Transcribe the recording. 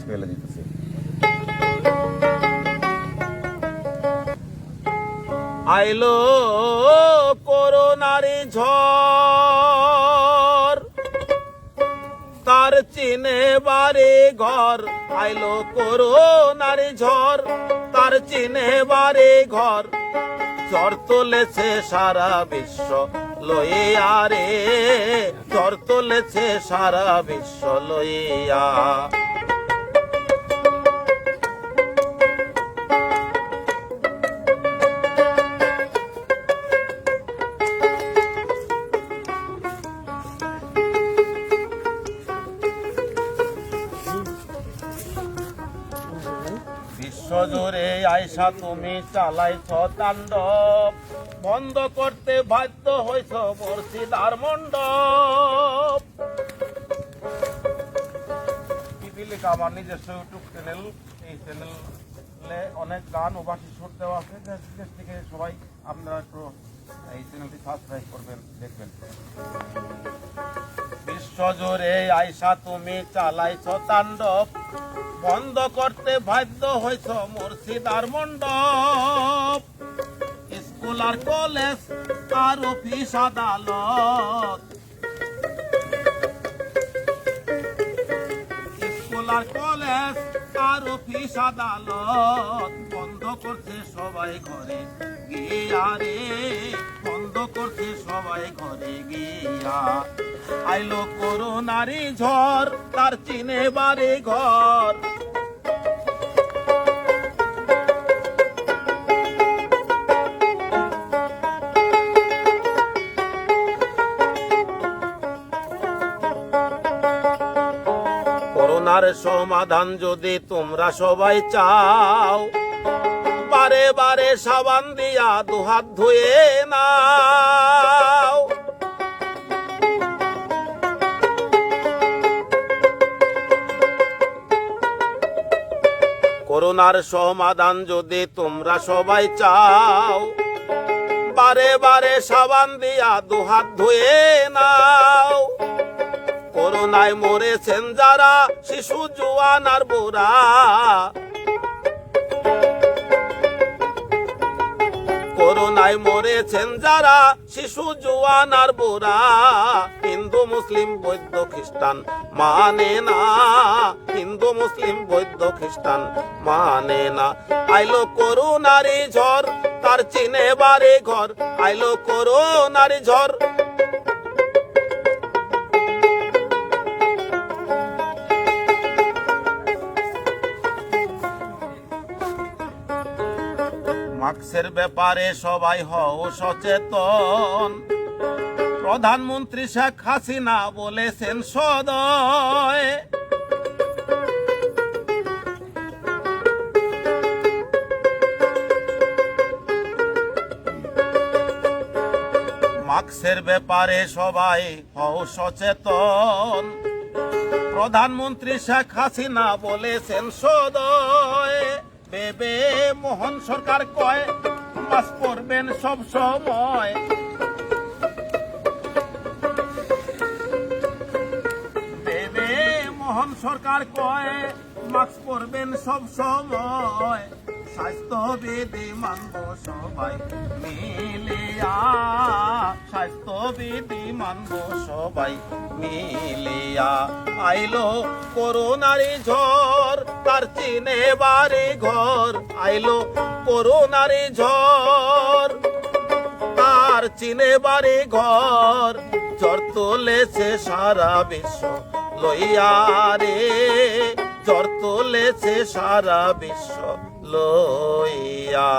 স্কেলে দিতেছি আইলো করোনারি ঝড়, তার চিনে বাড়ি ঘর। আইলো করোনারি ঝড়, তার চিনে বাড়ি ঘর। ঝড় তুলেছে সারা বিশ্ব, লইয়া রে। ঝড় তুলেছে সারা বিশ্ব, লইয়া। বিশ্বজুড়ে আয়সা তুমি চালাইছ তাণ্ডব। বন্ধ করতে বাধ্য হইছ বর্ষিদার মণ্ডপ। পিপিলিকা আমার নিজস্ব ইউটিউব চ্যানেল এই চ্যানেলে অনেক গান ও বাসি সুর দেওয়া আছে। দেশ থেকে সবাই আপনারা একটু এই চ্যানেলটি সাবস্ক্রাইব করবেন, দেখবেন। বিশ্বজুড়ে আয়সা তুমি চালাইছ তাণ্ডব। বন্ধ করতে বাধ্য হয়েছ মুর্শিদার মণ্ডপ। স্কুল আর কলেজ আর অফিস আদালত। স্কুল আর কলেজ আর অফিস আদালত। বন্ধ করছে সবাই ঘরে গিয়া রে করছে সবাই ঘরে গিয়া। আইলো করোনারি ঝড়, তার চিনে বাড়ি ঘর। করোনার সমাধান যদি তোমরা সবাই চাও, বারে বারে সাবান দিয়া দুহাত ধুয়ে নাও। করোনার সমাধান যদি তোমরা সবাই চাও, বারে বারে সাবান দিয়া দুহাত ধুয়ে নাও। করোনায় মরেছেন যারা, শিশু, জুয়ান আর বুড়া করোনায় মরেছেন যারা, শিশু, জোয়ান আর বোরা। হিন্দু, মুসলিম বৈদ্য খ্রিস্টান মানে না। হিন্দু, মুসলিম বৈদ্য খ্রিস্টান মানে না। আইলো করুণারি ঝড়, তার চিনে বাড়ি ঘর। আইলো করুণারি ঝড় মাস্কের ব্যাপারে সবাই হও সচেতন। প্রধানমন্ত্রী শেখ হাসিনা বলেছেন সদয়। মাস্কের ব্যাপারে সবাই হও সচেতন। প্রধানমন্ত্রী শেখ হাসিনা বলেছেন সদয়। বেবে মোহন সরকার কয় মাস পড়বেন সব সময়। বেবে মোহন সরকার কয়, মাস্ক পরবেন সব সময়। স্বাস্থ্যবিধি মানব সবাই মিলিয়া। স্বাস্থ্যবিধি মানব সবাই মিলিয়া আইলো করোনারি ঝড়, তার চিনে বাড়ি ঘর। আইলো করোনারি ঝড়, তার চিনে বাড়ি ঘর। জ্বর তুলেছে সারা বিশ্ব লইয়া রে। জ্বর তুলেছে সারা বিশ্ব লইয়া।